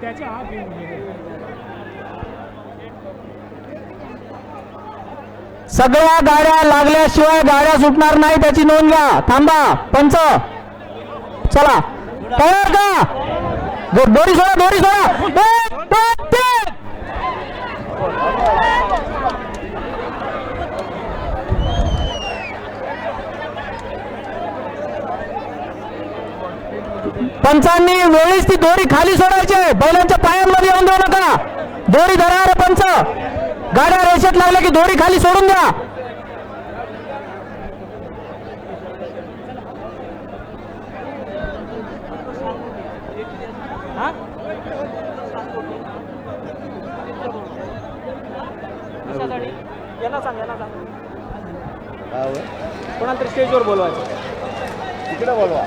त्याच्या हात घेऊन सगळ्या गाड्या लागल्याशिवाय गाड्या सुटणार नाही त्याची नोंद घ्या. थांबा पंच. चला. तयार का? दोरी सोडा दोरी सोडा एक, दोन, तीन. पंचांनी वेळीच ती दोरी खाली सोडायची आहे. बैलांच्या पायांमध्ये येऊन देऊ नका. दोरी धरा रे पंच. गाड्या रेषेत लागल्या की दोरी खाली सोडून द्या. यांना सांग यांना सांग. कोणाला तरी स्टेजवर बोलवायचं. तिकडे बोलवा.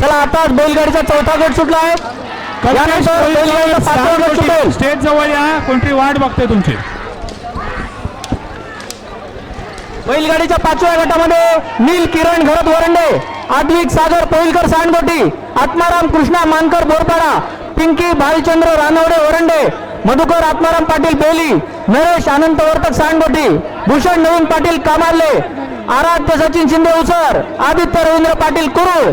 चला आताच बैलगाडीचा चौथा गट सुटला आहे. स्टेज जवळ या. कोणतरी वाट बघते तुमची? बैलगाडीच्या पाचव्या गटामध्ये नील किरण घरत वरंडे आद्विक सागर पोईलकर सांडगोटी आत्माराम कृष्णा मानकर बोरपाडा पिंकी भालचंद्र रानवडे वरंडे मधुकर आत्माराम पाटील बेली नरेश अनंत वर्तक सांडगोटी भूषण नवीन पाटील कामाले आराध्य सचिन शिंदे उसर आदित्य रवींद्र पाटील कुरुळ.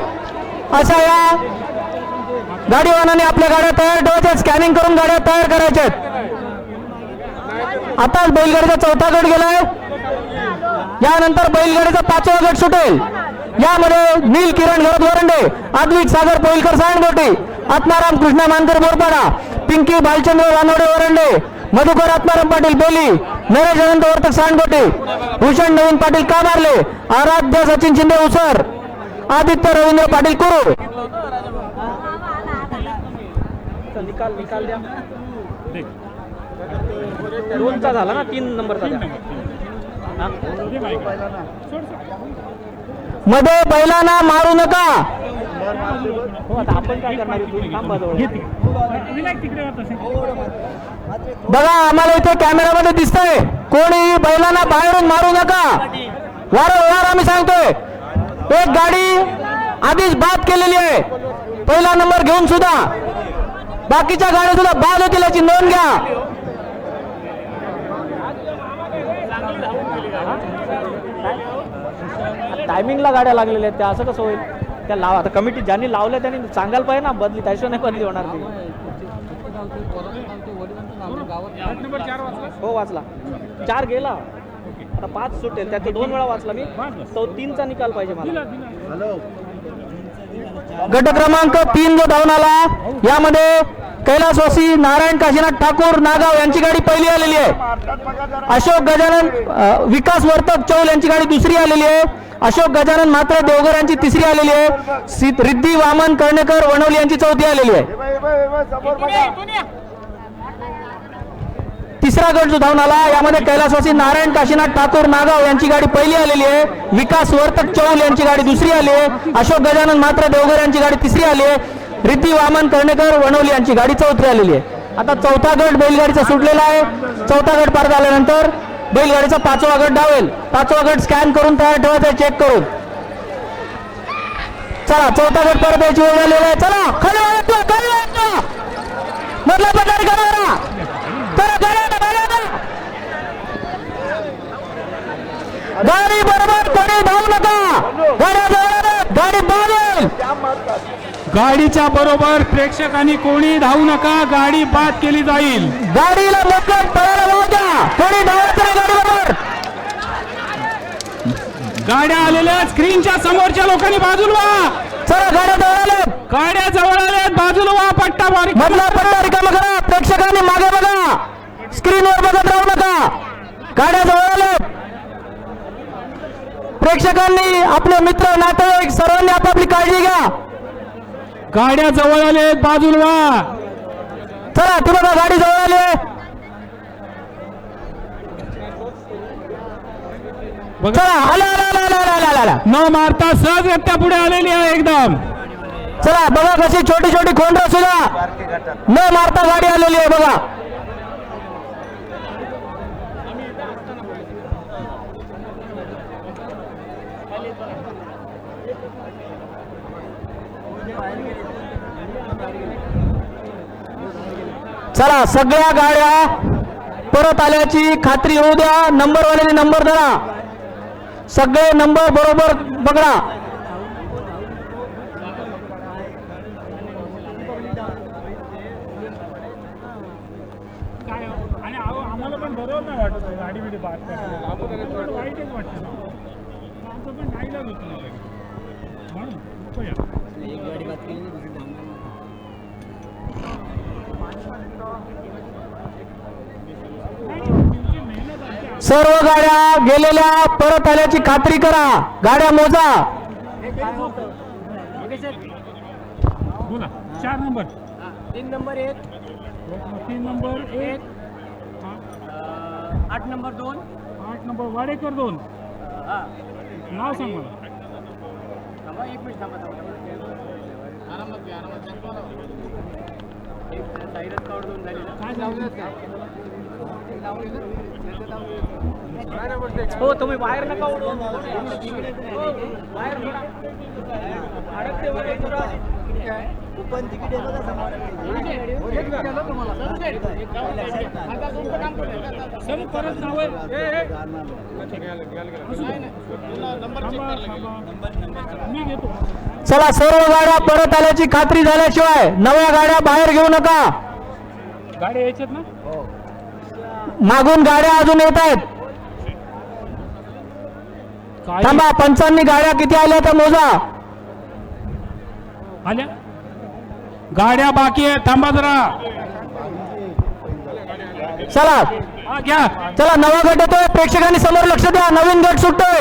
असा या गाडीवानाने आपल्या गाड्या तयार ठेवायच्या स्कॅनिंग करून गाड्या तयार करायच्या आताच बैलगाडीचा चौथा गट गेलाय. यानंतर बैलगाडीचा पाचवा गट सुटेल. यामध्ये नील किरण घरत वरंडे आद्विक सागर पोईलकर सायणगोटी आत्माराम कृष्णा मानकर बोरपाडा. पिंकी भालचंद्र रानवडे वरंडे मधुकर आत्माराम पाटील बेली नरेश अनंत वर्तक सांडगोटी भूषण नवीन पाटील कामारले आराध्य सचिन शिंदे उसर आदित्य रवींद्र पाटील कुरुड. चल, निकाल निकाल द्या. दोनचा झाला ना तीन नंबरचा? मध्ये बैलांना मारू नका. हो. बघा आम्हाला इथे कॅमेरामध्ये दिसतंय. कोणी बैलांना बाहेरून मारू नका. वारंवार आम्ही सांगतोय. एक गाडी आधीच बाद केलेली आहे. पहिला नंबर घेऊन सुद्धा. बाकीच्या गाड्या सुद्धा बाद होतील याची नोंद घ्या. टायमिंगला गाड्या लागलेल्या आहेत त्या असं कसं होईल? त्या लाव आता कमिटी ज्यांनी लावल्या त्यांनी सांगायला पाहिजे ना बदली त्याशिवाय नाही बदली होणार ती. हो वाचला. चार गेला. आता पाच सुटेल. त्यात दोन वेळा वाचला मी. तो तीनचा निकाल पाहिजे मला. हॅलो गट क्रमांक तीन जो धावून आला यामध्ये कैलासवासी नारायण काशीनाथ ठाकूर नागाव यांची गाडी पहिली आलेली आहे. अशोक गजानन विकास वर्तक चौल यांची गाडी दुसरी आलेली आहे. अशोक गजानन मात्र देवघर यांची तिसरी आलेली आहे. रिद्धी वामन कर्णेकर वणवली यांची चौथी आलेली आहे. तिसरा गट जो धावून आला. यामध्ये कैलासवासी नारायण काशीनाथ ठाकूर नागाव यांची गाडी पहिली आलेली आहे. विकास वर्तक चौल यांची गाडी दुसरी आली आहे. अशोक गजानन मात्र देवघर यांची गाडी तिसरी आली आहे. रिद्धी वामन कर्णेकर वणवली यांची गाडी चौथी आलेली आहे. आता चौथा गट बैलगाडीचा सुटलेला आहे. चौथा गट पार झाल्यानंतर बैलगाडीचा पाचवा गट धावेल पाचवा गट स्कॅन करून तयार ठेवायचा चेक करून. चला चौथा गट परत यायची वेळ आलेली आहे. चला खाली वळतो, खाली वळतो. मधला करा. गाडी बरोबर कोणी धावू नका. गाडी बाहेर गाडीच्या बरोबर प्रेक्षकांनी कोणी धावू नका गाडी बाद केली जाईल. गाडीला पळायला लावू द्या कोणी धावायचं नाही गाडी बरोबर गाड्या आलेल्या स्क्रीनच्या समोरच्या लोकांनी बाजूला व्हा चला गाड्या जवळ आल्या गाड्या जवळ आल्या बाजूला व्हा पट्टा बारीक मधला पट्टा रिकामा करा प्रेक्षकांनी मागे बघा. स्क्रीनवर बघत राहू नका. गाड्या जवळ आल्या प्रेक्षकांनी आपले मित्र नातेवाईक सर्वांनी आपापली काळजी घ्या. गाड्या जवळ आले बाजूला व्हा चला ती बघा गाडी जवळ आली आहे. बघा चला आला आला आला आला आला न मारता सहजगत्या पुढे आलेली आहे एकदम. चला बघा कशी छोटी छोटी खोंड सुद्धा. न मारता गाडी आलेली आहे बघा. चला सगळ्या गाड्या परत आल्याची खात्री होऊ द्या. नंबरवाल्याने नंबर धरा. सगळे नंबर बरोबर बघा सर्व गाड्या गेलेल्या परत आल्याची खात्री करा. गाड्या मोजा. चार नंबर. तीन नंबर एक. तीन नंबर एक. हा, आठ नंबर दोन. आठ नंबर वाडेकर दोन. नाव सांग मला. एक मिनिट थांबा हो तुम्ही बाहेर नका बाहेर येतो. सर परत नाव चला सर्व गाड्या परत आल्याची खात्री झाल्याशिवाय नव्या गाड्या बाहेर घेऊ नका. गाड्या यायच्यात ना? मागून गाड्या अजून येत आहेत. थांबा पंचांनी गाड्या किती आल्या त्या मोजा. आल्या? गाड्या बाकी आहे थांबा जरा. चला. हा घ्या. चला नवा गट येतोय. प्रेक्षकांनी समोर लक्ष द्या. नवीन गट सुटतोय.